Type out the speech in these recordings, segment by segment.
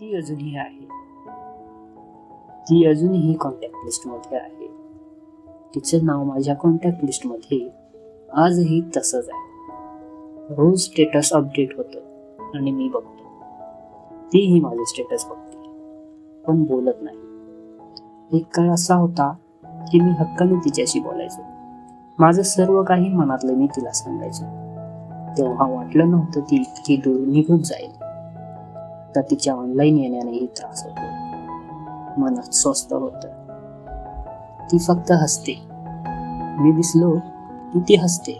ती अजूनही आहे. ती अजूनही कॉन्टॅक्ट लिस्टमध्ये आहे. तिचं नाव माझ्या कॉन्टॅक्ट लिस्टमध्ये आजही तसंच आहे. रोज स्टेटस अपडेट होतं आणि मी बघतो. तीही माझे स्टेटस बघते. पण बोलत नाही. एक काळ असा होता की मी हक्काने तिच्याशी बोलायचो. माझं सर्व काही मनातलं मी तिला सांगायचो. तेव्हा वाटलं नव्हतं ती इतकी दूर निघून जाईल. तर तिच्या ऑनलाईन येण्यानेही त्रास होतो मनात स्वस्त होत ती फक्त हसते मी दिसलो की ती हसते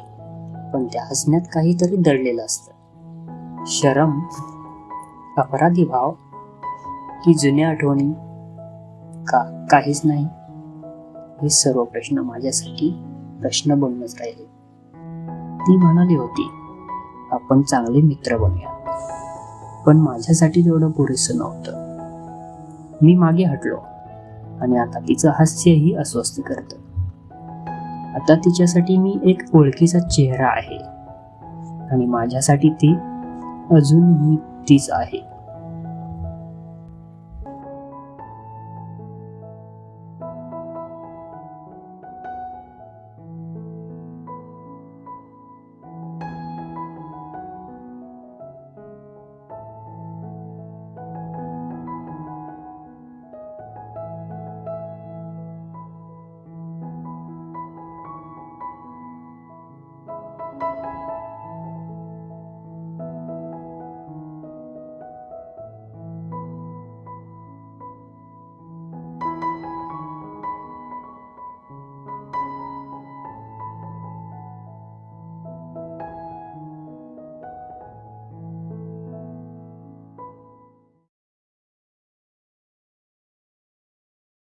पण त्या हसण्यात काहीतरी दडलेलं असतं शरम अपराधी भाव की जुन्या आठवणी का काहीच नाही हे सर्व प्रश्न माझ्यासाठी प्रश्न बनूनच राहिले ती म्हणाली होती आपण चांगले मित्र बनूया पण माझ्यासाठी तेवढं पुरेसं नव्हतं. मी मागे हटलो आणि आता तिचं हास्यही अस्वस्थ करत. आता तिच्यासाठी मी एक ओळखीचा चेहरा आहे आणि माझ्यासाठी ती अजूनही तीच आहे.